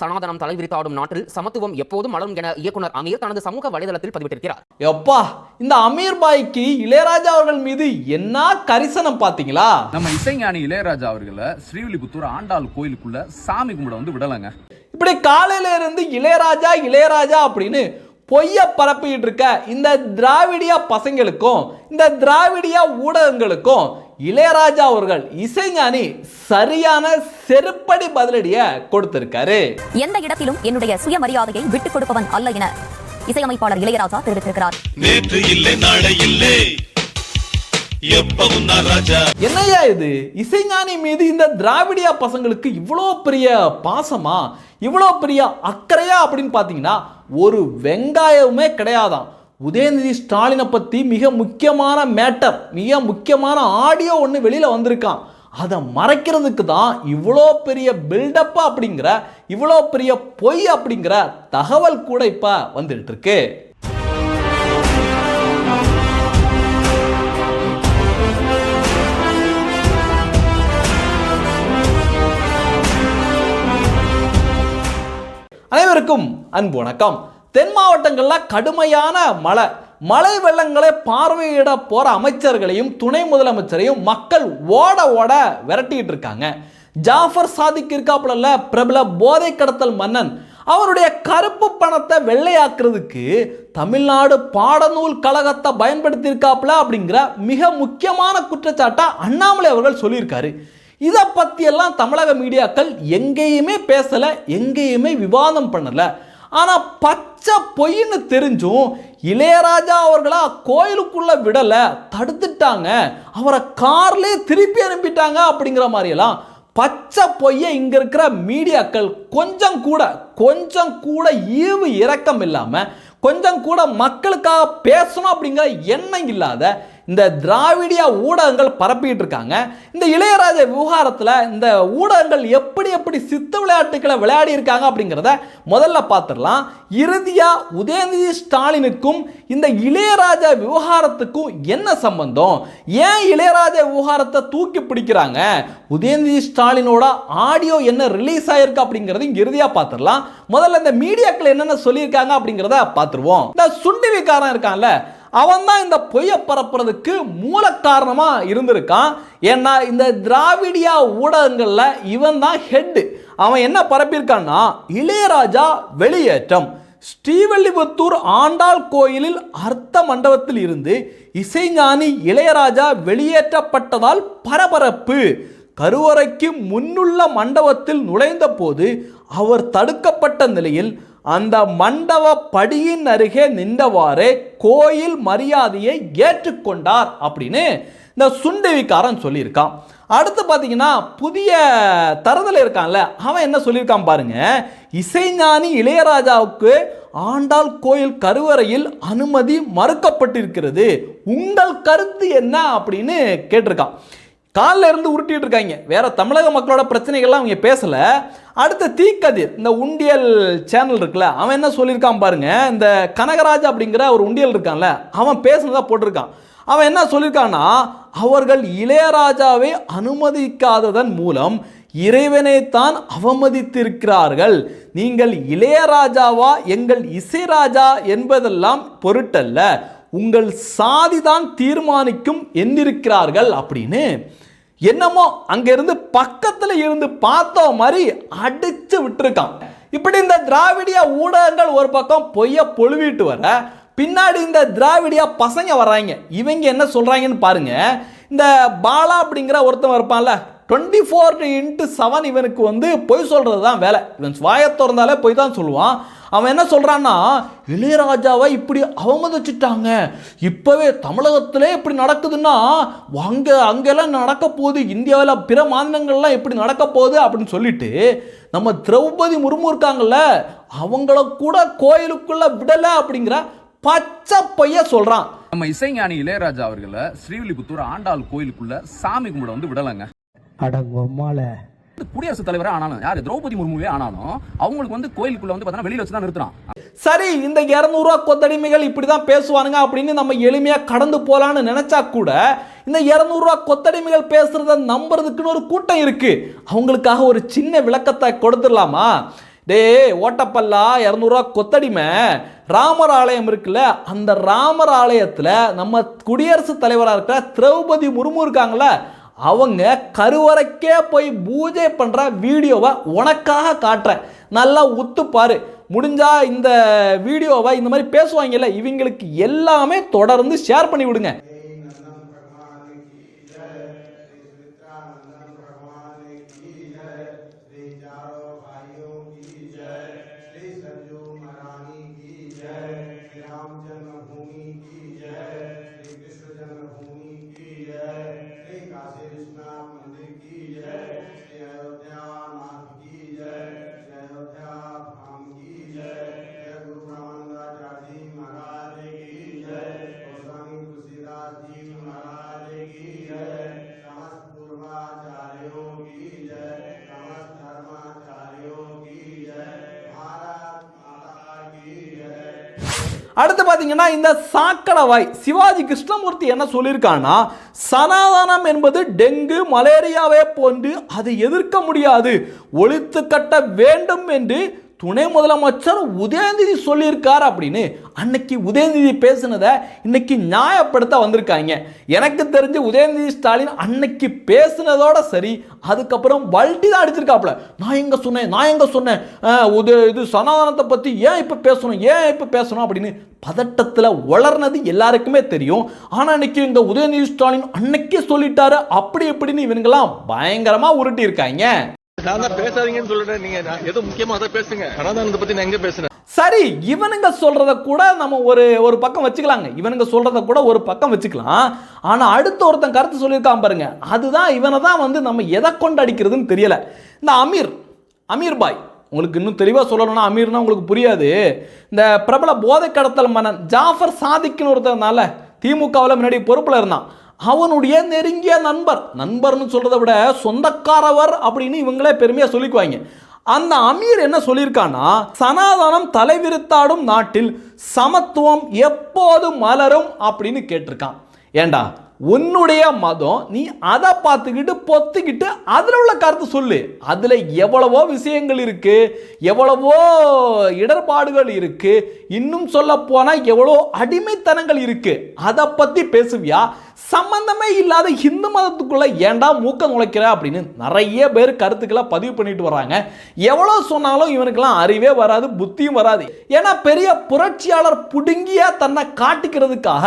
சனாதனம் தலைவிரித்தாடும் நாட்டில் சமத்துவம் எப்போதும் மலரும் என இயக்குனர் அமீர் தனது சமூக வலைதளத்தில் பதிவிட்டிருக்கிறார். எப்பா இந்த அமீர் பாய்க்கு இளையராஜா அவர்கள் மீது என்ன கரிசனம் பாத்தீங்களா நம்ம இசைஞானி இளையராஜா அவர்களை ஸ்ரீவில்லிபுத்தூர் ஆண்டாள் கோயிலுக்குள்ள சாமி கும்பிட வந்து விடலைங்க. இப்படி காலையில இருந்து இளையராஜா இளையராஜா அப்படின்னு பொய்ய பரப்பிட்டு இருக்க இந்த திராவிடியா பசங்களுக்கும் இந்த திராவிடியா ஊடகங்களுக்கும் இளையராஜா அவர்கள் இசைஞானி சரியான செருப்படி பதிலடிய கொடுத்திருக்காரு. எந்த இடத்திலும் என்னுடைய சுயமரியாதையை விட்டுக் கொடுப்பவன் அல்ல என இசையமைப்பாளர் இளையராஜா தெரிவித்திருக்கிறார். நேற்று இல்லை நாளை இல்லை. எப்பவும் நான் ராஜா? என்னய்யா இது? இசைஞானி மீது இந்த திராவிடியா பசங்களுக்கு இவ்வளோ பெரிய பாசமா? இவ்வளோ பெரிய அக்கறையா அப்படின்னு பார்த்தீங்கன்னா ஒரு வெங்காயமே கிடையாதாம். உதயநிதி ஸ்டாலினை பற்றி மிக முக்கியமான மேட்டர் மிக முக்கியமான ஆடியோ ஒன்று வெளியில் வந்திருக்கான். அதை மறைக்கிறதுக்கு தான் இவ்வளோ பெரிய பில்டப்பா அப்படிங்கிற இவ்வளோ பெரிய பொய் அப்படிங்கிற தகவல் கூட இப்போ வந்துட்டு இருக்கு. அனைவருக்கும் அன்பு வணக்கம். தென் மாவட்டங்களில் கடுமையான மழை. மழை வெள்ளங்களை பார்வையிட போகிற அமைச்சர்களையும் துணை முதலமைச்சரையும் மக்கள் ஓட ஓட விரட்டிக்கிட்டு இருக்காங்க. ஜாஃபர் சாதிக் இருக்காப்புல பிரபல போதை கடத்தல் மன்னன். அவருடைய கருப்பு பணத்தை வெள்ளையாக்குறதுக்கு தமிழ்நாடு பாடநூல் கழகத்தை பயன்படுத்தியிருக்காப்புல அப்படிங்கிற மிக முக்கியமான குற்றச்சாட்டை அண்ணாமலை அவர்கள் சொல்லியிருக்காரு. இதை பற்றியெல்லாம் தமிழக மீடியாக்கள் எங்கேயுமே பேசலை எங்கேயுமே விவாதம் பண்ணலை. ஆனால் பச்சை பொய்ன்னு தெரிஞ்சும் இளையராஜா அவர்களா கோயிலுக்குள்ள விடலை தடுத்துட்டாங்க. அவரை கார்லேயே திருப்பி அனுப்பிட்டாங்க அப்படிங்கிற மாதிரியெல்லாம் பச்சை பொய்யை இங்கே இருக்கிற மீடியாக்கள் கொஞ்சம் கூட கொஞ்சம் கூட ஈவு இரக்கம் இல்லாமல் கொஞ்சம் கூட மக்களுக்காக பேசணும் அப்படிங்கிற எண்ணம் இல்லாத இந்த திராவிடியா ஊடகங்கள் பரப்பிட்டு இருக்காங்க. இந்த இளையராஜா விவகாரத்தில் இந்த ஊடகங்கள் எப்படி எப்படி சித்த விளையாட்டுகளை விளையாடி இருக்காங்க அப்படிங்கிறத முதல்ல பார்த்துடலாம். இறுதியாக உதயநிதி ஸ்டாலினுக்கும் இந்த இளையராஜா விவகாரத்துக்கும் என்ன சம்பந்தம்? ஏன் இளையராஜா விவகாரத்தை தூக்கி பிடிக்கிறாங்க? உதயநிதி ஸ்டாலினோட ஆடியோ என்ன ரிலீஸ் ஆயிருக்கு அப்படிங்கிறது இறுதியாக பார்த்துடலாம். முதல்ல இந்த மீடியாக்கள் என்னென்ன சொல்லியிருக்காங்க அப்படிங்கிறத பார்த்துருவோம். இந்த சுண்டிவிக்காரன் இருக்கான்ல அவன் தான் இந்த பொய்யை பரப்புறதுக்கு மூல காரணமாக இருந்திருக்கான். ஏன்னா இந்த திராவிடியா ஊடகங்களில் இவன் தான் ஹெட்டு அவன் என்ன பரப்பியிருக்கான்னா இளையராஜா வெளியேற்றம். ஸ்ரீவல்லிபுத்தூர் ஆண்டாள் கோயிலில் அர்த்த மண்டபத்தில் இருந்து இசைஞானி இளையராஜா வெளியேற்றப்பட்டதால் பரபரப்பு. கருவறைக்கு முன்னுள்ள மண்டபத்தில் நுழைந்த போது அவர் தடுக்கப்பட்ட நிலையில் அந்த மண்டப படியின் அருகே நின்றவாறே கோயில் மரியாதையை ஏற்றுக்கொண்டார் அப்படின்னு இந்த சுண்டவிக்காரன் சொல்லியிருக்கான். அடுத்து பார்த்தீங்கன்னா புதிய தரத்தில் இருக்கான்ல அவன் என்ன சொல்லியிருக்கான் பாருங்க. இசைஞானி இளையராஜாவுக்கு ஆண்டாள் கோயில் கருவறையில் அனுமதி மறுக்கப்பட்டிருக்கிறது. உங்கள் கருத்து என்ன அப்படின்னு கேட்டிருக்கான். காலில் இருந்து உருட்டிட்டு இருக்காங்க. வேற தமிழக மக்களோட பிரச்சனைகள்லாம் அவங்க பேசலை. அடுத்த தீக்கதிர் இந்த உண்டியல் சேனல் இருக்குல்ல அவன் என்ன சொல்லியிருக்கான் பாருங்க. இந்த கனகராஜ் அப்படிங்கிற ஒரு உண்டியல் இருக்கான்ல அவன் பேசுனதா போட்டிருக்கான். அவன் என்ன சொல்லியிருக்கான்னா அவர்கள் இளையராஜாவை அனுமதிக்காததன் மூலம் இறைவனைத்தான் அவமதித்திருக்கிறார்கள். நீங்கள் இளையராஜாவா எங்கள் இசைராஜா என்பதெல்லாம் பொருட்டல்ல. உங்கள் சாதிதான் தீர்மானிக்கும் எண்ணிருக்கிறார்கள் அப்படின்னு என்னமோ அங்கிருந்து பக்கத்தில் இருந்து பார்த்த மாதிரி அடிச்சு விட்டுருக்கான். இப்படி இந்த திராவிடிய ஊடகங்கள் ஒரு பக்கம் பொய்ய பொழுவிட்டு வர பின்னாடி இந்த திராவிடியா பசங்க வர்றாங்க இவங்க என்ன சொல்கிறாங்கன்னு பாருங்க. இந்த பாலா அப்படிங்கிற ஒருத்தன் இருப்பான்ல டுவெண்ட்டி ஃபோர் இன்ட்டு செவன் இவனுக்கு வந்து பொய் சொல்கிறது தான் வேலை. இவன் வாயை திறந்தாலே பொய் தான் சொல்லுவான். அவன் என்ன சொல்கிறான்னா இளையராஜாவை இப்படி அவமதிச்சிட்டாங்க. இப்போவே தமிழகத்திலே இப்படி நடக்குதுன்னா அங்கே அங்கெல்லாம் நடக்க போகுது இந்தியாவில் பிற மாநிலங்கள்லாம் எப்படி நடக்க போகுது அப்படின்னு சொல்லிட்டு நம்ம திரௌபதி முர்மு இருக்காங்கல்ல அவங்கள கூட கோயிலுக்குள்ள விடலை அப்படிங்கிற பச்சை பைய சொல்கிறான் நம்ம இசைஞானி இளையராஜா அவர்களை ஸ்ரீவில்லிபுத்தூர் ஆண்டாள் கோயிலுக்குள்ள சாமி கும்பிட வந்து விடலைங்க. அடங்கொம்மால குடியரசுத் தலைவர் ஆனாலும் யாரு திரௌபதி முர்முவே ஆனாலும் அவங்களுக்கு வந்து கோயிலுக்குள்ள வந்து பார்த்தீங்கன்னா வெளியில் வச்சு தான் நிறுத்துறான். சரி இந்த இரநூறுவா கொத்தடிமைகள் இப்படி தான் பேசுவானுங்க அப்படின்னு நம்ம எளிமையாக கடந்து போகலான்னு நினச்சா கூட இந்த இரநூறுவா கொத்தடிமைகள் பேசுகிறத நம்புறதுக்குன்னு ஒரு கூட்டம் இருக்குது அவங்களுக்காக ஒரு சின்ன விளக்கத்தை கொடுத்துடலாமா? டேய் ஓட்டப்பல்லா இரநூறுவா கொத்தடிமை ராமர் ஆலயம் இருக்குல்ல அந்த ராமர் ஆலயத்தில் நம்ம குடியரசுத் தலைவராக இருக்கிற திரௌபதி முர்மு இருக்காங்கள அவங்க கருவறைக்கே போய் பூஜை பண்ணுற வீடியோவை உனக்காக காட்டுறேன். நல்லா ஒத்துப்பார் முடிஞ்சால் இந்த வீடியோவை இந்த மாதிரி பேசுவாங்கல்ல இவங்களுக்கு எல்லாமே தொடர்ந்து ஷேர் பண்ணி விடுங்க. அடுத்து பார்த்தீங்கன்னா இந்த சாக்கடவாய் சிவாஜி கிருஷ்ணமூர்த்தி என்ன சொல்லியிருக்கான்னா சனாதனம் என்பது டெங்கு மலேரியாவே போன்று அதை எதிர்க்க முடியாது ஒழித்து கட்ட வேண்டும் என்று துணை முதலமைச்சர் உதயநிதி சொல்லியிருக்கார் அப்படின்னு அன்னைக்கு உதயநிதி பேசுனதை இன்னைக்கு நியாயப்படுத்த வந்திருக்காங்க. எனக்கு தெரிஞ்சு உதயநிதி ஸ்டாலின் அன்னைக்கு பேசுனதோட சரி அதுக்கப்புறம் வல்ட்டி தான் அடிச்சிருக்காப்புல. நான் எங்க சொன்னேன் நான் எங்க சொன்னேன் உத இது சனாதனத்தை பற்றி ஏன் இப்போ பேசணும் ஏன் இப்போ பேசணும் அப்படின்னு பதட்டத்தில் வளர்னது எல்லாருக்குமே தெரியும். ஆனால் இன்னைக்கு இந்த உதயநிதி ஸ்டாலின் அன்னைக்கே சொல்லிட்டாரு அப்படி இப்படின்னு இவங்கெல்லாம் பயங்கரமாக உருட்டி இருக்காங்க நான் தான் பேசாதீங்கன்னு சொல்றேன். நீங்க எது முக்கியமா அதை பேசுங்க. சனாதனத்தை பத்தி நான் எங்க சரி இவனுங்க சொல்றத கூட நம்ம ஒரு ஒரு பக்கம் வச்சுக்கலாங்க. இவனுங்க சொல்றத கூட ஒரு பக்கம் வச்சுக்கலாம். ஆனா அடுத்த ஒருத்தன் கருத்து சொல்லியிருக்கான் பாருங்க. அதுதான் இவனை தான் வந்து நம்ம எதை கொண்டு அடிக்கிறதுன்னு தெரியல. இந்த அமீர் அமீர் பாய். உங்களுக்கு இன்னும் தெளிவாக சொல்லணும்னா அமீர்னா உங்களுக்கு புரியாது. இந்த பிரபல போதை கடத்தல் மன்னன் ஜாஃபர் சாதிக்குன்னு ஒருத்தனால திமுகவில் முன்னாடி பொறுப்பில் இருந்தான். அவனுடைய நெருங்கிய நண்பர் நண்பர்னு சொல்கிறத விட சொந்தக்காரவர் அப்படின்னு இவங்களே பெருமையாக சொல்லிக்குவாங்க. அந்த அமீர் என்ன சொல்லியிருக்கான்னா சனாதனம் தலைவிரித்தாடும் நாட்டில் சமத்துவம் எப்போது மலரும் அப்படின்னு கேட்டிருக்கான். ஏண்டா உன்னுடைய மதம் நீ அதை பார்த்துக்கிட்டு பொத்துக்கிட்டு அதில் உள்ள கருத்து சொல்லு. அதில் எவ்வளவோ விஷயங்கள் இருக்கு எவ்வளவோ இடர்பாடுகள் இருக்கு இன்னும் சொல்ல போனால் எவ்வளோ அடிமைத்தனங்கள் இருக்கு. அதை பற்றி பேசுவியா? சம்பந்தமே இல்லாத இந்து மதத்துக்குள்ளே ஏன்டா மூக்க நுழைக்கிற அப்படின்னு நிறைய பேர் கருத்துக்களை பதிவு பண்ணிட்டு வராங்க எவ்வளோ சொன்னாலும் இவனுக்கெல்லாம் அறிவே வராது புத்தியும் வராது. ஏன்னா பெரிய புரட்சியாளர் புடுங்கிய தன்னை காட்டிக்கிறதுக்காக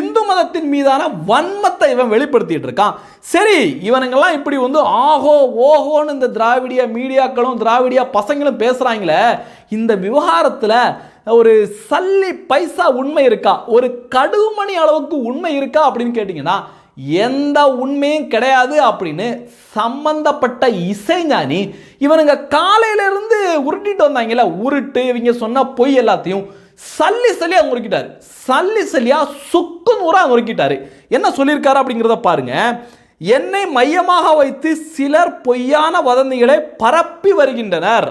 இந்து மதத்தின் மீதான வன்மத்தை இவன் வெளிப்படுத்திட்டு இருக்கான். சரி இவனுங்கெல்லாம் இப்படி வந்து ஆஹோ ஓஹோன்னு இந்த திராவிடிய மீடியாக்களும் திராவிடிய பசங்களும் பேசுகிறாங்களே இந்த விவகாரத்தில் ஒரு சல்லி பைசா உண்மை இருக்கா? ஒரு கடுமணி அளவுக்கு உண்மை இருக்கா அப்படின்னு கேட்டிங்கன்னா எந்த உண்மையும் கிடையாது அப்படின்னு சம்பந்தப்பட்ட இசைஞானி இவனுங்க காலையில இருந்து உருட்டிட்டு வந்தாங்கல்ல உருட்டு இவங்க சொன்ன பொய் எல்லாத்தையும் சல்லி சல்லியாக முறுக்கிட்டார். சல்லி சல்லியா சுக்கு நூறாக முறுக்கிட்டார். என்ன சொல்லியிருக்காரு அப்படிங்கிறத பாருங்க. என்னை மையமாக வைத்து சிலர் பொய்யான வதந்திகளை பரப்பி வருகின்றனர்.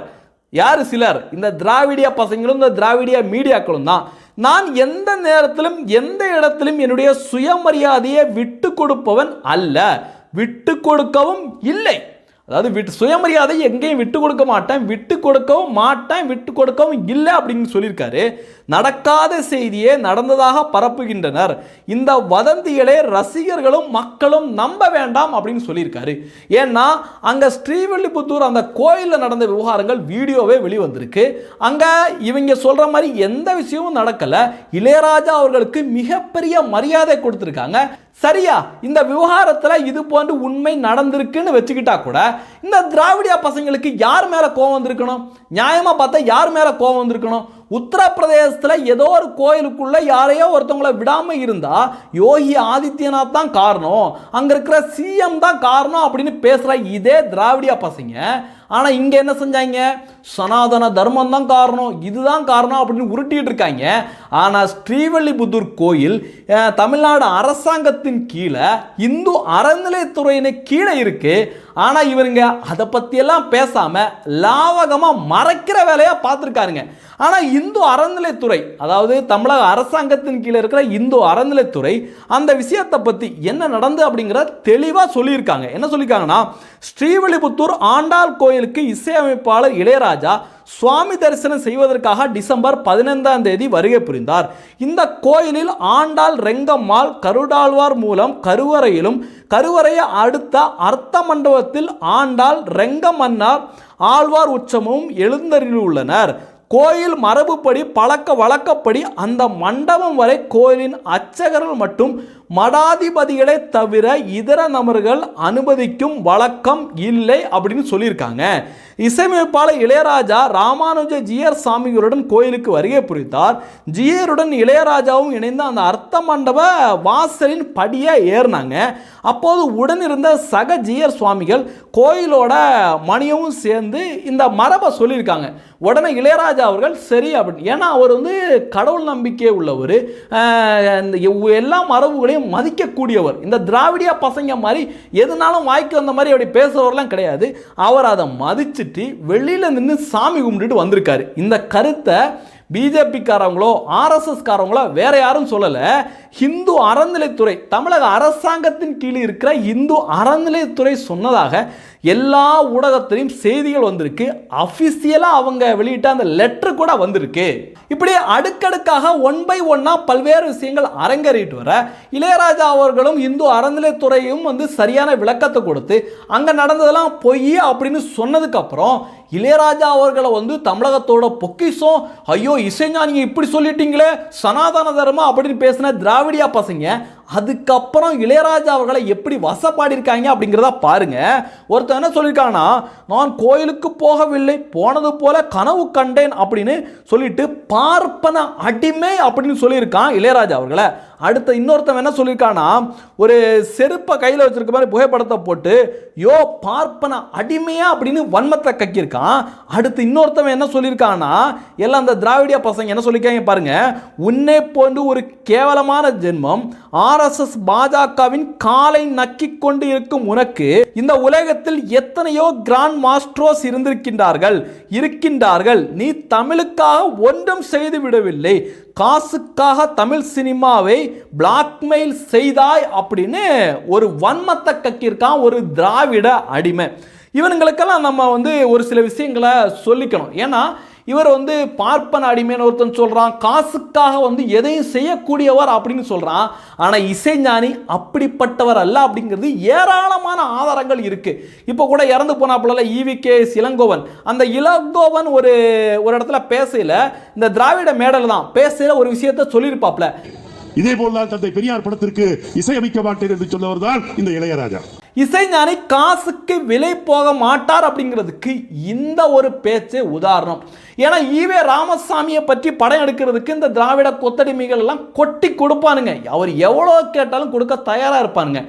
யார் சிலர்? இந்த திராவிடிய பசங்களும் இந்த திராவிடிய மீடியாக்களும் தான். நான் எந்த நேரத்திலும் எந்த இடத்திலும் என்னுடைய சுயமரியாதையை விட்டு கொடுப்பவன் அல்ல. விட்டு கொடுக்கவும் இல்லை. அதாவது விட்டு சுயமரியாதை எங்கேயும் விட்டு கொடுக்க மாட்டேன் விட்டு கொடுக்கவும் மாட்டேன் விட்டு கொடுக்கவும் இல்லை அப்படின்னு சொல்லியிருக்காரு. நடக்காத செய்தியே நடந்ததாக பரப்புகின்றனர். இந்த வதந்திகளை ரசிகர்களும் மக்களும் நம்ப வேண்டாம் அப்படின்னு சொல்லியிருக்காரு. ஏன்னா அங்கே ஸ்ரீவில்லிபுத்தூர் அந்த கோயிலில் நடந்த விவகாரங்கள் வீடியோவே வெளிவந்திருக்கு. அங்கே இவங்க சொல்கிற மாதிரி எந்த விஷயமும் நடக்கலை. இளையராஜா அவர்களுக்கு மிகப்பெரிய மரியாதை கொடுத்துருக்காங்க. சரியா? இந்த விவகாரத்தில் இது போன்று உண்மை நடந்திருக்குன்னு வச்சுக்கிட்டா கூட இந்த திராவிடியா பசங்களுக்கு யார் மேலே கோவம் வந்திருக்கணும்? நியாயமாக பார்த்தா யார் மேலே கோவம் வந்திருக்கணும்? உத்தரப்பிரதேசத்தில் ஏதோ ஒரு கோயிலுக்குள்ளே யாரையோ ஒருத்தவங்கள விடாமல் இருந்தால் யோகி ஆதித்யநாத் தான் காரணம். அங்கே இருக்கிற சிஎம் தான் காரணம் அப்படின்னு பேசுகிற இதே திராவிடியா பசங்க. ஆனால் இங்கே என்ன செஞ்சாங்க? சனாதன தர்மம் தான் காரணம். இதுதான் காரணம் அப்படின்னு உருட்டிகிட்டு இருக்காங்க. ஆனால் ஸ்ரீவல்லிபுத்தூர் கோயில் தமிழ்நாடு அரசாங்கத்தின் கீழே இந்து அறநிலையத்துறையின கீழே இருக்குது ஆனால் இவருங்க அதை பற்றியெல்லாம் பேசாமல் லாவகமாக மறைக்கிற வேலையாக பார்த்துருக்காருங்க. ஆனால் இந்து அறநிலைத்துறை அதாவது தமிழக அரசாங்கத்தின் கீழே இருக்கிற இந்து அறநிலைத்துறை அந்த விஷயத்தை பற்றி என்ன நடந்து அப்படிங்கிற தெளிவாக சொல்லியிருக்காங்க. என்ன சொல்லியிருக்காங்கன்னா ஸ்ரீவில்லிபுத்தூர் ஆண்டாள் கோயிலுக்கு இசையமைப்பாளர் இளையராஜா சுவாமி தரிசனம் செய்வதற்காக டிசம்பர் பதினைந்தாம் தேதி வருகை புரிந்தார். இந்த கோயிலில் ஆண்டாள் ரெங்கம்மாள் கருடாழ்வார் மூலம் கருவறையிலும் கருவறையை அடுத்த அர்த்த மண்டபத்தில் ஆண்டாள் ரெங்கமன்னார் ஆழ்வார் உற்சவமும் எழுந்தருளியுள்ளனர். கோயில் மரபுப்படி பழக்க வழக்கப்படி அந்த மண்டபம் வரை கோயிலின் அர்ச்சகர்கள் மட்டும் மடாதிபதிகளை தவிர இதர நபர்கள் அனுமதிக்கும் வழக்கம் இல்லை அப்படின்னு சொல்லியிருக்காங்க. இசையமைப்பாளர் இளையராஜா ராமானுஜ ஜிஆர் சாமிகளுடன் கோயிலுக்கு வருகை புரித்தார் ஜியருடன் இளையராஜாவும் இணைந்து அந்த அர்த்த மண்டப வாசலின் படியை ஏறினாங்க. அப்போது உடனிருந்த சக ஜியர் சுவாமிகள் கோயிலோட மணியவும் சேர்ந்து இந்த மரபை சொல்லியிருக்காங்க. உடனே இளையராஜா அவர்கள் சரி அப்படின்னு. ஏன்னா அவர் வந்து கடவுள் நம்பிக்கை உள்ளவர். இந்த எவ்- எல்லா மரபுகளையும் மதிக்கக்கூடியவர். இந்த திராவிடியா பசங்க மாதிரி எதுனாலும் வாய்க்கு வந்த மாதிரி அப்படி பேசுகிறவர்லாம் கிடையாது. அவர் அதை மதிச்சுட்டு வெளியில் நின்று சாமி கும்பிட்டுட்டு வந்திருக்காரு. இந்த கருத்தை பிஜேபிக்காரங்களோ ஆர்எஸ்எஸ்காரங்களோ வேற யாரும் சொல்லலை. ஹிந்து அறநிலைத்துறை தமிழக அரசாங்கத்தின் கீழ் இருக்கிற இந்து அறநிலைத்துறை சொன்னதாக எல்லா ஊடகத்திலையும் செய்திகள் வந்திருக்கு. அஃபிஷியலாக அவங்க வெளியிட்ட அந்த லெட்டர் கூட வந்திருக்கு. இப்படி அடுக்கடுக்காக ஒன் பை ஒன்னாக பல்வேறு விஷயங்கள் அரங்கேறிட்டு வர இளையராஜா அவர்களும் இந்து அறநிலைத்துறையும் வந்து சரியான விளக்கத்தை கொடுத்து அங்கே நடந்ததெல்லாம் பொய் அப்படின்னு சொன்னதுக்கப்புறம் இளையராஜா அவர்களை வந்து தமிழகத்தோட பொக்கிஷம் ஐயோ இசைஞா நீங்கள் இப்படி சொல்லிட்டீங்களே சனாதன தர்மம் அப்படின்னு பேசின திராவிடியா பசங்க அதுக்கப்புறம் இளையராஜா அவர்களை எப்படி வசப்பாடியிருக்காங்க அப்படிங்கிறத பாருங்க. ஒருத்தன் என்ன சொல்லியிருக்காங்கன்னா நான் கோயிலுக்கு போகவில்லை போனது போல கனவு கண்டேன் அப்படின்னு சொல்லிட்டு பார்ப்பன அடிமை அப்படின்னு சொல்லியிருக்கான் இளையராஜா அவர்களை. அடுத்த இன்னொருத்தன் என்ன சொல்லியிருக்கான்னா ஒரு செருப்பை கையில் வச்சிருக்க மாதிரி புகைப்படத்தை போட்டு யோ பார்ப்பன அடிமையா அப்படின்னு வன்மத்தை கக்கியிருக்கான். அடுத்து இன்னொருத்தவன் என்ன சொல்லியிருக்கான்னா எல்லாம் அந்த திராவிடிய பசங்க என்ன சொல்லியிருக்காங்க பாருங்க உன்னை போன்று ஒரு கேவலமான ஜென்மம் ஆர்எஸ்எஸ் பாஜகவின் காலை நக்கி கொண்டு இருக்கும் உனக்கு இந்த உலகத்தில் எத்தனையோ கிராண்ட் மாஸ்ட்ரோஸ் இருந்திருக்கின்றார்கள். இருக்கின்றார்கள். நீ தமிழுக்காக ஒன்றும் செய்து விடவில்லை. காசுக்காக தமிழ் சினிமாவை பிளாக்மெயில் செய்தாய் அப்படின்னு ஒரு வன்மத்தை கக்கியிருக்கான் ஒரு திராவிட அடிமை. இவனுங்களுக்கெல்லாம் நம்ம வந்து ஒரு சில விஷயங்களை சொல்லிக்கணும். ஏன்னா இவர் வந்து பார்ப்பன அடிமைன்னு ஒருத்தன் சொல்கிறான் காசுக்காக வந்து எதையும் செய்யக்கூடியவர் அப்படின்னு சொல்கிறான் ஆனால் இசைஞானி அப்படிப்பட்டவர் அல்ல அப்படிங்கிறது ஏராளமான ஆதாரங்கள் இருக்குது இப்போ கூட இறந்து போனாப்புல ஈவி கே இளங்கோவன் அந்த இளங்கோவன் ஒரு ஒரு இடத்துல பேசையில் இந்த திராவிட மேடல் தான் பேசையில் ஒரு விஷயத்த சொல்லியிருப்பாப்ல இதே போல்தான் தந்தை பெரியார் படத்திற்கு இசையமைக்க மாட்டேன் என்று சொன்னவர் தான் இந்த இளையராஜா இசைஞானி காசுக்கு விலை போக மாட்டார் அப்படிங்கிறதுக்கு இந்த ஒரு பேச்சு உதாரணம். ஏன்னா ஈவே ராமசாமியை பற்றி படம் எடுக்கிறதுக்கு இந்த திராவிட கொத்தடிமைகள் எல்லாம் கொட்டி கொடுப்பானுங்க. அவர் எவ்வளோ கேட்டாலும் கொடுக்க தயாராக இருப்பானுங்க.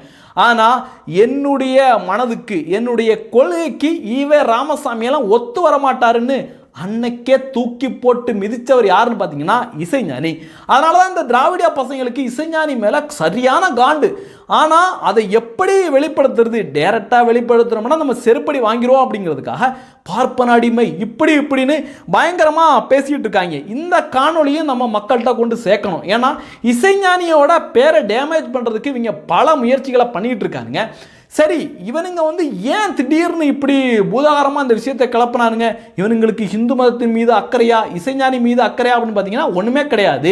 ஆனால் என்னுடைய மனதுக்கு என்னுடைய கொள்கைக்கு ஈவே ராமசாமியெல்லாம் ஒத்து வர மாட்டாருன்னு அன்னைக்கே தூக்கி போட்டு மிதித்தவர் யாருன்னு பார்த்தீங்கன்னா இசைஞானி. அதனால தான் இந்த திராவிடியா பசங்களுக்கு இசைஞானி மேலே சரியான காண்டு. ஆனால் அதை எப்படி வெளிப்படுத்துறது? டேரெக்டாக வெளிப்படுத்துறோம்னா நம்ம செருப்படி வாங்கிடுவோம் அப்படிங்கிறதுக்காக பார்ப்பன அடிமை இப்படி இப்படின்னு பயங்கரமாக பேசிக்கிட்டு இருக்காங்க. இந்த காணொளியும் நம்ம மக்கள்கிட்ட கொண்டு சேர்க்கணும். ஏன்னா இசைஞானியோட பேரை டேமேஜ் பண்ணுறதுக்கு இவங்க பல முயற்சிகளை பண்ணிகிட்டு இருக்காங்க சரி இவனுங்க வந்து ஏன் திடீர்னு இப்படி பூதாகரமாக அந்த விஷயத்தை கிளப்பினானுங்க? இவனுங்களுக்கு ஹிந்து மதத்தின் மீது அக்கறையா இசைஞானி மீது அக்கறையா அப்படின்னு பார்த்தீங்கன்னா ஒன்றுமே கிடையாது.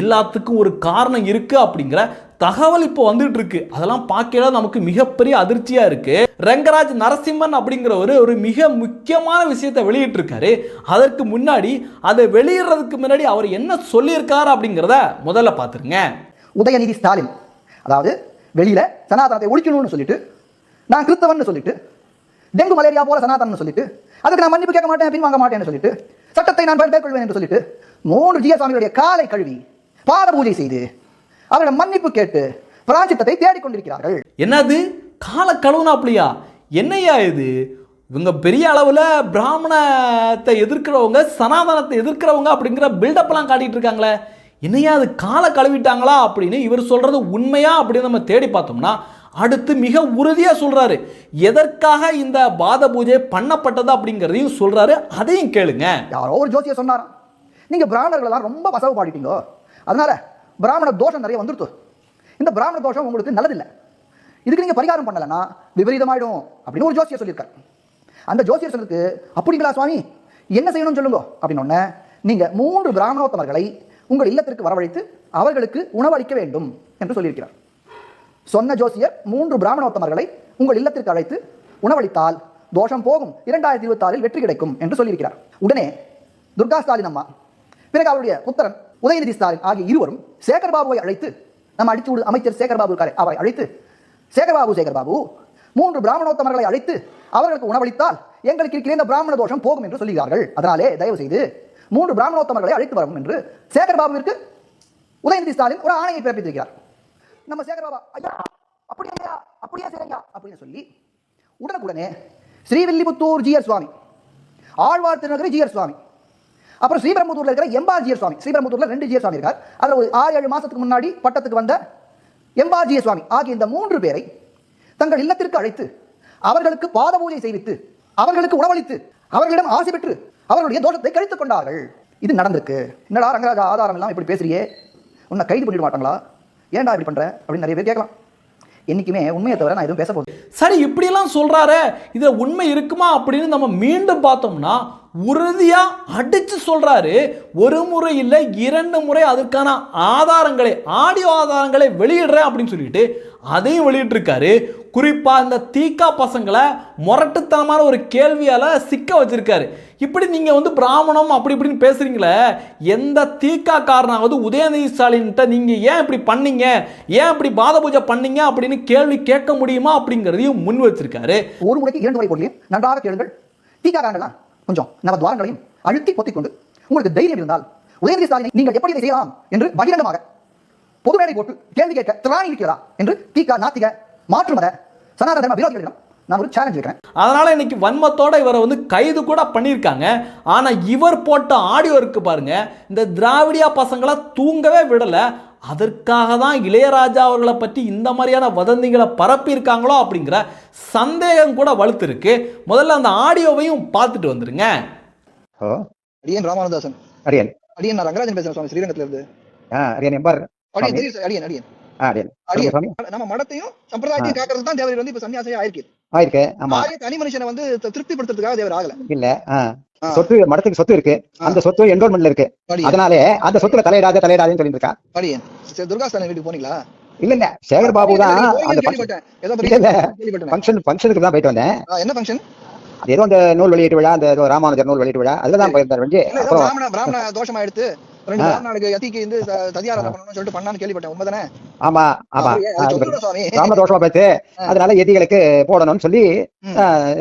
எல்லாத்துக்கும் ஒரு காரணம் இருக்குது அப்படிங்கிற தகவல் இப்போ வந்துட்டு இருக்கு. அதெல்லாம் பார்க்கல நமக்கு மிகப்பெரிய அதிர்ச்சியா இருக்கு. ரங்கராஜ் நரசிம்மன் அப்படிங்கிறவர் ஒரு மிக முக்கியமான விஷயத்தை வெளியிட்டிருக்காரு. அதற்கு முன்னாடி அதை வெளியிடுறதுக்கு முன்னாடி அவர் என்ன சொல்லியிருக்காரு அப்படிங்கிறத முதல்ல பார்த்துருங்க. உதயநிதி ஸ்டாலின் அதாவது வெளியில சனாதனத்தை ஒழிக்கணும்னு சொல்லிட்டு நான் கிறிஸ்தவன் சொல்லிட்டு டெங்கு மலேரியா போல சனாதனம்னு சொல்லிட்டு அதுக்கு நான் மன்னிப்பு கேட்க மாட்டேன் பின்வாங்க மாட்டேன்னு சொல்லிட்டு சட்டத்தை நான் மேற்கொள்வேன் என்று சொல்லிட்டு மூன்று ஜியசாமிகளுடைய காலை கழுவி பாத பூஜை செய்து அவரிடம் மன்னிப்பு கேட்டு பிராஞ்சித்தத்தை தேடிக் கொண்டிருக்கிறார்கள். என்னது? கால கழுவுனாப்லையா என்னையா இது? இவங்க பெரிய அளவில் பிராமணத்தை எதிர்க்கிறவங்க சனாதனத்தை எதிர்க்கிறவங்க அப்படிங்கிற பில்டப்லாம் காட்டிட்டு இருக்காங்களே. என்னையா அது காலை கழுவிட்டாங்களா அப்படின்னு இவர் சொல்றது உண்மையா அப்படின்னு நம்ம தேடி பார்த்தோம்னா அடுத்து மிக உறுதியாக சொல்கிறாரு எதற்காக இந்த பாத பூஜை பண்ணப்பட்டது அப்படிங்கிறதையும் சொல்றாரு. அதையும் கேளுங்க. யாரோ ஒரு ஜோசியை சொன்னாரா நீங்கள் பிராமணர்கள் எல்லாம் ரொம்ப வசவு பாடிட்டீங்க அதனால பிராமண தோஷம் நிறைய வந்துடுத்து இந்த பிராமண தோஷம் உங்களுக்கு நல்லதில்லை. இதுக்கு நீங்க பரிகாரம் பண்ணலைன்னா விபரீதமாயிடும் அப்படின்னு ஒரு ஜோசியர் சொல்லியிருக்காரு. அந்த ஜோசியர் சொன்னதுக்கு அப்படிங்களா சுவாமி? என்ன செய்யணும்னு சொல்லுங்க. அப்படின்னு ஒன்று நீங்கள் மூன்று பிராமணோத்தமர்களை உங்கள் இல்லத்திற்கு வரவழைத்து அவர்களுக்கு உணவளிக்க வேண்டும் என்று சொல்லியிருக்கிறார். சொன்ன ஜோசியர் மூன்று பிராமணோத்தமர்களை உங்கள் இல்லத்திற்கு அழைத்து உணவளித்தால் தோஷம் போகும். இரண்டாயிரத்தி இருபத்தி ஆறில் வெற்றி கிடைக்கும் என்று சொல்லியிருக்கிறார். உடனே துர்கா ஸ்டாலின் அம்மா பிறகு அவருடைய புத்திரன் உதயநிதி ஸ்டாலின் ஆகிய இருவரும் சேகர் பாபுவை அழைத்து நம்ம அடிச்சு விடு அமைச்சர் சேகர் பாபு அவரை அழைத்து சேகர் பாபு சேகர் பாபு மூன்று பிராமணோத்தமர்களை அழைத்து அவர்களுக்கு உணவளித்தால் எங்களுக்கு இருக்கிற இந்த பிராமண தோஷம் போகும் என்று சொல்லுகிறார்கள். அதனாலே தயவு செய்து மூன்று பிராமணோத்தமர்களை அழைத்து வரும் என்று சேகர் பாபுவிற்கு உதயநிதி ஸ்டாலின் ஒரு ஆணையை பிறப்பித்திருக்கிறார். நம்ம சேகர் பாபா ஐயா அப்படியா ஐயா அப்படியா சரியா அப்படின்னு சொல்லி உடனுக்குடனே ஸ்ரீவில்லிபுத்தூர் ஜிஆர் சுவாமி ஆழ்வார் திருநகரி ஜிஆர் சுவாமி அப்புறம் ஸ்ரீபெரும்புத்தூர்ல இருக்கிற எம்பார் ஜிஆர் சுவாமி ஸ்ரீபெரும்புத்தூர்ல ரெண்டு ஜிஆர் சுவாமி இருக்கார். அதில் ஒரு ஆறு ஏழு மாதத்துக்கு முன்னாடி பட்டத்துக்கு வந்த எம்பார் ஜிஆர் சுவாமி. ஆகிய இந்த மூன்று பேரை தங்கள் இல்லத்திற்கு அழைத்து அவர்களுக்கு பாத பூஜை செய்வித்து அவர்களுக்கு உணவளித்து அவர்களிடம் ஆசை பெற்று அவர்களுடைய தோஷத்தை கழித்துக் கொண்டார்கள். இது நடந்திருக்கு. என்னடா ரங்கராஜா ஆதாரம் எல்லாம் இப்படி பேசுறியே? உன்னை கைது பண்ணிட மாட்டாங்களா? ஏன்டா இப்படி பண்ற? அப்படின்னு நிறைய பேர் கேட்கலாம். என்றைக்குமே உண்மையை தவிர நான் எதுவும் பேச போகிறேன் சரி இப்படியெல்லாம் சொல்கிறாரு இதில் உண்மை இருக்குமா அப்படின்னு நம்ம மீண்டும் பார்த்தோம்னா உறுதியாக அடித்து சொல்கிறாரு ஒரு முறை இல்லை இரண்டு முறை அதுக்கான ஆதாரங்களை ஆடியோ ஆதாரங்களை வெளியிடுறேன் அப்படின்னு சொல்லிட்டு அதையும் வெளியிட்டிருக்காரு. குறிப்பாக இந்த தீக்கா பசங்களை முரட்டுத்தனமான ஒரு கேள்வியால் சிக்க வச்சிருக்காரு. இப்படி நீங்கள் வந்து பிராமணம் அப்படி இப்படின்னு பேசுகிறீங்களே எந்த தீக்கா காரணாவது உதயநிதி ஸ்டாலின்கிட்ட நீங்கள் ஏன் இப்படி பண்ணீங்க? ஏன் இப்படி பாத பூஜை பண்ணீங்க அப்படின்னு கேள்வி கேட்க முடியுமா அப்படிங்கிறதையும் முன் வச்சிருக்காரு. ஒரு முறைக்கு இரண்டு முறை போடலையும் நன்றாக கேளுங்கள். டீக்காரங்களா கொஞ்சம் நம்ம துவாரங்களையும் அழுத்தி பொத்திக் கொண்டு உங்களுக்கு தைரியம் இருந்தால் உதயநிதி ஸ்டாலினை நீங்கள் எப்படி செய்யலாம் என்று பகிரங்கமாக பொது மேடை போட்டு கேள்வி கேட்க திராணி இருக்கிறதா என்று தீகா நாத்திக மாற்று மத சனாதன தர்ம விரோதிகளிடம் நான் ஒரு சேலஞ்ச் வைக்கிறேன் அதனால இன்னைக்கு வன்மத்தோட இவரை வந்து கைது கூட பண்ணியிருக்காங்க. ஆனா இவர் போட்ட ஆடியோ இருக்கு பாருங்க. இந்த திராவிடியா பசங்களை தூங்கவே விடல. அதற்காக தான் இளையராஜா அவர்களை பற்றி இந்த மாதிரியான வதந்திகளை பரப்பி இருக்காங்களோ அப்படிங்கிற சந்தேகம் கூட வலுத்திருக்கு. முதல்ல அந்த ஆடியோவையும் பார்த்துட்டு வந்துருங்க. அடியன் ராமானுதாசன் அடியன். அடியன் நான் ரங்கராஜன் பேசுறேன் சுவாமி ஸ்ரீரங்கத்துல இருந்து ஆ அடியன் எம்பார். அடியன் அடியன் நம்ம மடத்தையும் சம்பிரதாயத்தையும் காக்கிறது தான் தேவர் வந்து இப்ப சன்னியாசியா ஆயிருக்கு. ஆயிருக்கு ஆமா. தனி மனுஷனை வந்து திருப்திப்படுத்துறதுக்காக தேவர் ஆகல. இல்ல. சொத்து மடத்துக்கு சொத்து இருக்கு. அந்த சொத்து என்ரோல்மெண்ட்ல இருக்கு. அதனாலே அந்த சொத்துல தலையிடாத தலையிடாதுன்னு சொல்லிட்டு இருக்கா அடியன் சரி, துர்கா ஸ்டாலின் வீட்டுக்கு போனீங்களா? இல்ல இல்ல. சேகர் பாபு தான் அந்த. ஃபங்க்ஷன் ஃபங்க்ஷனுக்கு தான் போயிட்டு வந்தேன். என்ன ஃபங்க்ஷன் ஏதோ அந்த நூல் வெளியீட்டு விழா அந்த ராமானுஜர் நூல் வெளியீட்டு விழா அதுல தான் போயிருந்தார் பிராமண தோஷமா எடுத்து ரெண்டு ஆ. பிராமணனுக்கு யதிக்கு வந்து த- ததியாராதனை பண்ணணும்னு சொல்லிட்டு பண்ணான்னு கேள்விப்பட்டேன் உண்மைதானே ஆமா ஆமா பார்த்து அதனால எதிகளுக்கு போடணும்னு சொல்லி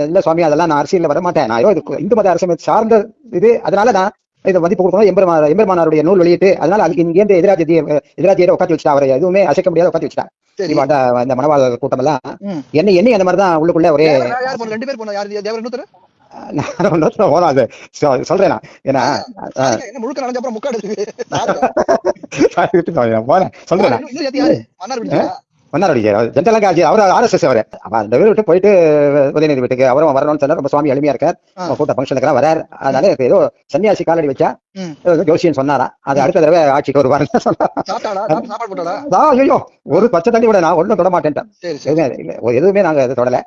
இல்ல சுவாமி அதெல்லாம் நான் அரசியல்ல வர மாட்டேன் நான் இந்து மத அரசியல் சார்ந்த இது அதனால நான் இதை மதிப்பு கொடுக்கணும் எம்பெருமா எம்பெருமானாருடைய நூல் வெளியிட்டு அதனால அதுக்கு இங்க இருந்து எதிராஜியை உட்காந்து வச்சுட்டா அவரை எதுவுமே அசைக்க முடியாத உட்காந்து வச்சுட்டா இந்த மனவாத கூட்டம் எல்லாம். என்னை எண்ணி அந்த மாதிரி தான் உள்ளுக்குள்ள ஒரே ரெண்டு பேர் போன யார் தேவர் இன்னொருத்தர் நான் போதும் அது சொல்றேன் நான் ஏன்னா முழுக்க நடந்த அப்புறம் முக்காடு போறேன் சொல்றேன் மன்னாருடைய ஜென்ரல் காஜி அவர் ஆர்எஸ்எஸ் அவர். அந்த வீடு விட்டு போயிட்டு உதயநிதி வீட்டுக்கு அவரும் வரணும்னு சொன்னார் ரொம்ப சுவாமி எளிமையா இருக்கார். கூட்ட ஃபங்க்ஷனுக்கு வரார். அதனால எனக்கு ஏதோ சன்னியாசி காலடி வச்சா ஜோசியன் சொன்னாரா? அது அடுத்த தடவை ஆட்சிக்கு போட்டாளா? அதான் ஐயோ ஒரு பச்சை தண்ணி கூட நான் ஒண்ணும் தொட மாட்டேன்ட்டேன். எதுவுமே ஒரு நாங்க இது தொடல.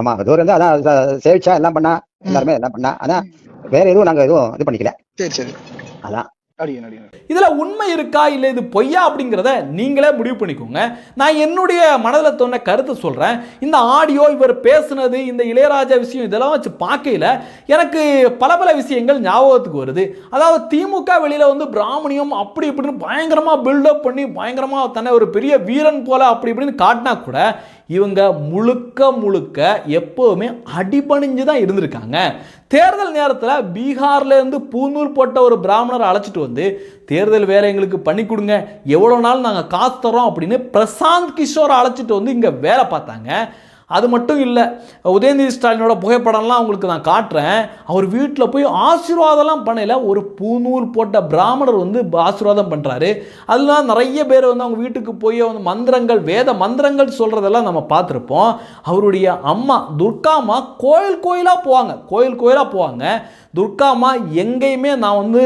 ஆமா தூரம் இருந்து அதான் சேவிச்சா எல்லாம் பண்ணா எல்லாருமே எல்லாம் பண்ணா. ஆனா வேற எதுவும் நாங்க எதுவும் இது பண்ணிக்கல. அதான். இதுல உண்மை இருக்கா இல்லை இது பொய்யா அப்படிங்கிறத நீங்களே முடிவு பண்ணிக்கோங்க. நான் என்னுடைய மனதில் தோண கருத்து சொல்றேன். இந்த ஆடியோ இவர் பேசுனது இந்த இளையராஜா விஷயம் இதெல்லாம் வச்சு பார்க்கையில எனக்கு பல பல விஷயங்கள் ஞாபகத்துக்கு வருது. அதாவது திமுக வெளியில வந்து பிராமணியம் அப்படி இப்படின்னு பயங்கரமா பில்டப் பண்ணி பயங்கரமா தன்னை ஒரு பெரிய வீரன் போல அப்படி இப்படின்னு காட்டினா கூட இவங்க முழுக்க முழுக்க எப்போவுமே அடிபணிஞ்சு தான் இருந்திருக்காங்க. தேர்தல் நேரத்தில் பீகார்லேருந்து பூநூல் போட்ட ஒரு பிராமணரை அழைச்சிட்டு வந்து தேர்தல் வேற எங்களுக்கு பண்ணி கொடுங்க. எவ்வளோ நாள் நாங்கள் காசு தரோம் அப்படின்னு பிரசாந்த் கிஷோரை அழைச்சிட்டு வந்து இங்கே வேலை பார்த்தாங்க. அது மட்டும் இல்லை உதயநிதி ஸ்டாலினோட புகைப்படம்லாம் உங்களுக்கு நான் காட்டுறேன். அவர் வீட்டில் போய் ஆசீர்வாதம்லாம் பண்ணல. ஒரு பூநூல் போட்ட பிராமணர் வந்து ஆசீர்வாதம் பண்ணுறாரு அதெல்லாம் நிறைய பேர் வந்து அவங்க வீட்டுக்கு போய் வந்து மந்திரங்கள் வேத மந்திரங்கள் சொல்கிறதெல்லாம் நம்ம பார்த்துருப்போம். அவருடைய அம்மா துர்காம்மா கோயில் கோயிலாக போவாங்க. கோயில் கோயிலாக போவாங்க. துர்காமா எங்கேயுமே நான் வந்து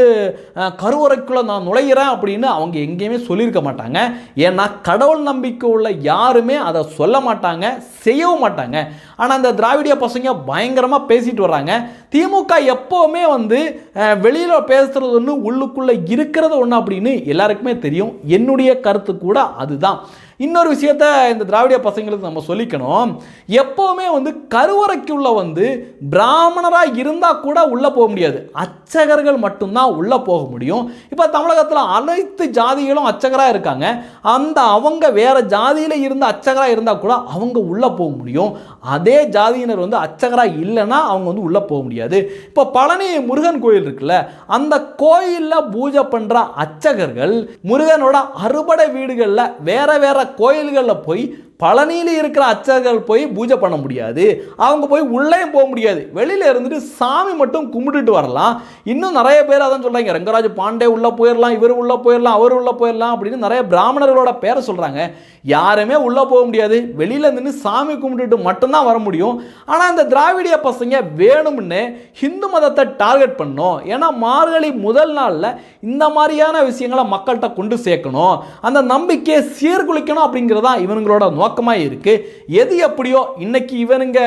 கருவறைக்குள்ளே நான் நுழையிறேன் அப்படின்னு அவங்க எங்கேயுமே சொல்லியிருக்க மாட்டாங்க. ஏன்னா கடவுள் நம்பிக்கை உள்ள யாருமே அதை சொல்ல மாட்டாங்க செய்யவும் மாட்டாங்க. ஆனால் அந்த திராவிடிய பசங்க பயங்கரமாக பேசிட்டு வர்றாங்க. திமுக எப்போவுமே வந்து வெளியில் பேசுகிறது ஒன்று உள்ளுக்குள்ளே இருக்கிறது ஒன்று அப்படின்னு எல்லாருக்குமே தெரியும். என்னுடைய கருத்து கூட அதுதான். இன்னொரு விஷயத்த இந்த திராவிட பசங்களுக்கு நம்ம சொல்லிக்கணும். எப்போவுமே வந்து கருவறைக்குள்ளே வந்து பிராமணராக இருந்தால் கூட உள்ளே போக முடியாது. அச்சகர்கள் மட்டும்தான் உள்ளே போக முடியும். இப்போ தமிழகத்தில் அனைத்து ஜாதிகளும் அச்சகராக இருக்காங்க. அந்த அவங்க வேறு ஜாதியில் இருந்து அச்சகராக இருந்தால் கூட அவங்க உள்ளே போக முடியும். அதே ஜாதியினர் வந்து அச்சகராக இல்லைன்னா அவங்க வந்து உள்ளே போக முடியாது. இப்போ பழனி முருகன் கோயில் இருக்குல்ல அந்த கோயிலில் பூஜை பண்ணுற அச்சகர்கள் முருகனோட அறுபடை வீடுகளில் வேற வேற கோயில்களில் போய் பழனியில் இருக்கிற அர்ச்சகர்கள் போய் பூஜை பண்ண முடியாது. அவங்க போய் உள்ளேயும் போக முடியாது. வெளியில இருந்துட்டு சாமி மட்டும் கும்பிட்டுட்டு வரலாம். இன்னும் நிறைய பேர் அதான் சொல்கிறாங்க ரங்கராஜ் பாண்டே உள்ளே போயிடலாம் இவர் உள்ளே போயிடலாம் அவர் உள்ளே போயிடலாம் அப்படின்னு நிறைய பிராமணர்களோட பேரை சொல்கிறாங்க யாருமே உள்ளே போக முடியாது. வெளியில் நின்று சாமி கும்பிட்டுட்டு மட்டும்தான் வர முடியும். ஆனால் இந்த திராவிடிய பசங்க வேணும்னு ஹிந்து மதத்தை டார்கெட் பண்ணோம் ஏன்னா மார்கழி முதல் நாளில் இந்த மாதிரியான விஷயங்களை மக்கள்கிட்ட கொண்டு சேர்க்கணும். அந்த நம்பிக்கையை சீர்குலைக்கணும் அப்படிங்கிறதா இவங்களோட நோக்கம். இருக்கு எது எப்படியோ இன்னைக்கு இவனுங்க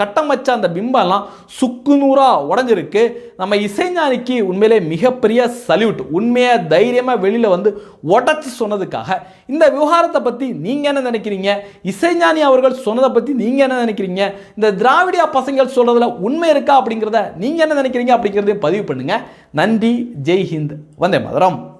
கட்டமைச்ச அந்த பிம்பம்லாம் சுக்கு நூறா உடஞ்சிருக்கு. நம்ம இசைஞானிக்கு உண்மையிலே மிகப்பெரிய சல்யூட் உண்மையாக தைரியமா வெளியில வந்து உடச்சி சொன்னதுக்காக. இந்த விவகாரத்தை பத்தி நீங்க என்ன நினைக்கிறீங்க? இசைஞானி அவர்கள் சொன்னதை பத்தி நீங்க என்ன நினைக்கிறீங்க? இந்த திராவிடியா பசங்கள் சொல்கிறதுல உண்மை இருக்கா அப்படிங்கிறத நீங்க என்ன நினைக்கிறீங்க அப்படிங்கிறதையும் பதிவு பண்ணுங்க. நன்றி ஜெய் ஹிந்த் வந்தே மதுரம்.